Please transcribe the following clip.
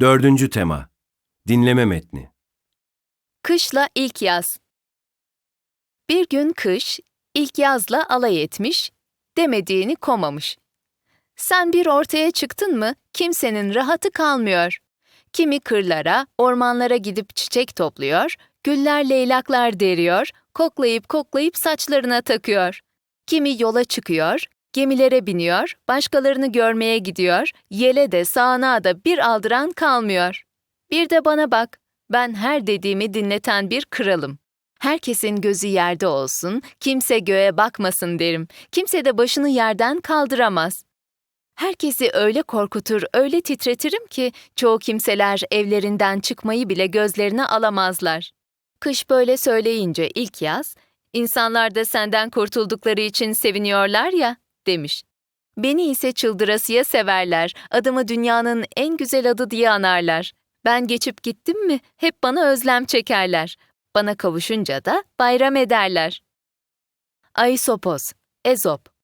Dördüncü tema. Dinleme metni. Kışla ilk yaz. Bir gün kış, ilk yazla alay etmiş, demediğini komamış. Sen bir ortaya çıktın mı kimsenin rahatı kalmıyor. Kimi kırlara, ormanlara gidip çiçek topluyor, güller leylaklar deriyor, koklayıp koklayıp saçlarına takıyor. Kimi yola çıkıyor, gemilere biniyor, başkalarını görmeye gidiyor, yele de sağanağa da bir aldıran kalmıyor. Bir de bana bak, ben her dediğimi dinleten bir kralım. Herkesin gözü yerde olsun, kimse göğe bakmasın derim. Kimse de başını yerden kaldıramaz. Herkesi öyle korkutur, öyle titretirim ki çoğu kimseler evlerinden çıkmayı bile gözlerine alamazlar. Kış böyle söyleyince ilk yaz, insanlar da senden kurtuldukları için seviniyorlar ya, demiş. Beni ise çıldırasıya severler, adımı dünyanın en güzel adı diye anarlar. Ben geçip gittim mi hep bana özlem çekerler. Bana kavuşunca da bayram ederler. Aisopos, Ezop